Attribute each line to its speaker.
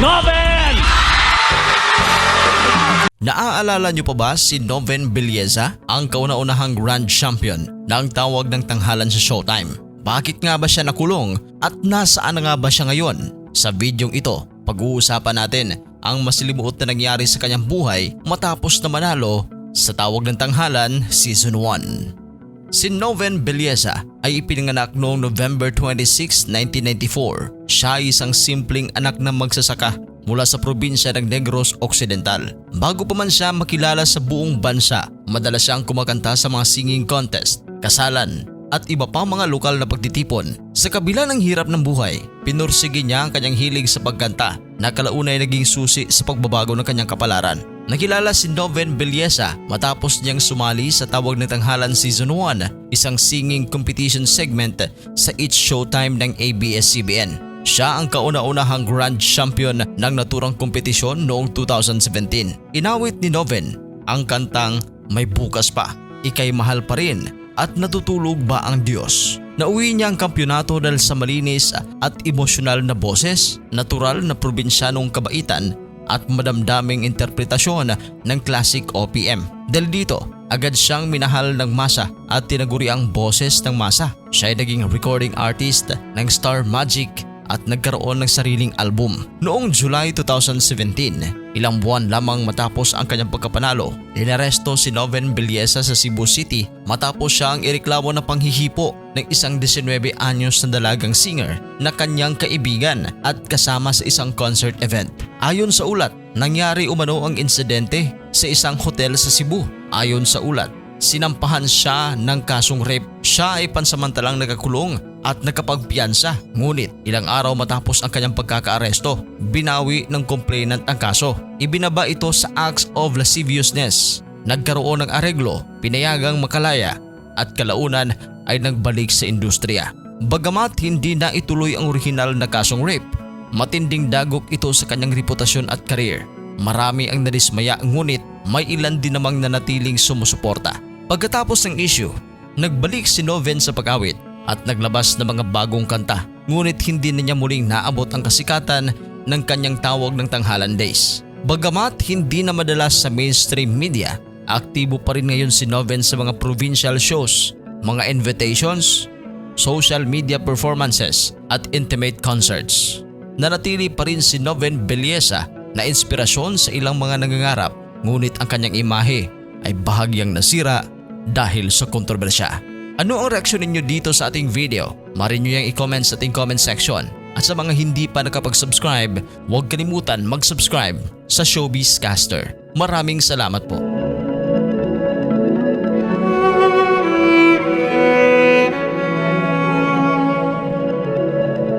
Speaker 1: Noven!
Speaker 2: Naaalala niyo pa ba si Noven Belleza, ang kauna-unahang Grand Champion na ang tawag ng tanghalan sa Showtime? Bakit nga ba siya nakulong at nasaan na nga ba siya ngayon? Sa videong ito, pag-uusapan natin ang masilimuot na nangyari sa kanyang buhay matapos na manalo sa tawag ng tanghalan Season 1. Si Noven Belleza ay ipinanganak noong November 26, 1994. Siya ay isang simpleng anak ng magsasaka mula sa probinsya ng Negros Occidental. Bago pa man siya makilala sa buong bansa, madalas siyang kumakanta sa mga singing contest, kasalan, at iba pang mga lokal na pagtitipon. Sa kabila ng hirap ng buhay, pinursige niya ang kanyang hilig sa pagkanta na kalauna ay naging susi sa pagbabago ng kanyang kapalaran. Nakilala si Noven Belleza matapos niyang sumali sa tawag ng tanghalan Season 1, isang singing competition segment sa It's Showtime ng ABS-CBN. Siya ang kauna-unahang Grand Champion ng naturang kompetisyon noong 2017. Inawit ni Noven ang kantang May Bukas Pa, Ikay Mahal Pa Rin at Natutulog Ba Ang Diyos. Nauwi niya ang kampyonato dahil sa malinis at emosyonal na boses, natural na probinsyanong kabaitan at madamdaming interpretasyon ng classic OPM. Dahil dito, agad siyang minahal ng masa at tinaguri ang boses ng masa. Siya ay naging recording artist ng Star Magic at nagkaroon ng sariling album. Noong July 2017, ilang buwan lamang matapos ang kanyang pagkapanalo, inaresto si Noven Belleza sa Cebu City matapos siya ang ireklamo na panghihipo ng isang 19 anyos na dalagang singer na kanyang kaibigan at kasama sa isang concert event. Ayon sa ulat, nangyari umano ang insidente sa isang hotel sa Cebu. Ayon sa ulat, sinampahan siya ng kasong rape. Siya ay pansamantalang nakakulong at nakapagpiyansa. Ngunit ilang araw matapos ang kanyang pagkakaaresto, binawi ng complainant ang kaso. Ibinaba ito sa acts of lasciviousness. Nagkaroon ng areglo, pinayagang makalaya at kalaunan ay nagbalik sa industriya. Bagamat hindi na ituloy ang orihinal na kasong rape, matinding dagok ito sa kanyang reputasyon at career. Marami ang nadismaya ngunit may ilan din namang nanatiling sumusuporta. Pagkatapos ng issue, nagbalik si Noven sa pag-awit at naglabas ng mga bagong kanta ngunit hindi na niya muling naabot ang kasikatan ng kanyang tawag ng tanghalan days. Bagamat hindi na madalas sa mainstream media, aktibo pa rin ngayon si Noven sa mga provincial shows, mga invitations, social media performances at intimate concerts. Nanatili pa rin si Noven Belleza na inspirasyon sa ilang mga nangangarap ngunit ang kanyang imahe ay bahagyang nasira dahil sa kontrobersya. Ano ang reaksyon ninyo dito sa ating video? Marin nyo yung i-comment sa ating comment section. At sa mga hindi pa nakapag-subscribe, huwag kalimutan mag-subscribe sa Showbiz Caster. Maraming salamat po.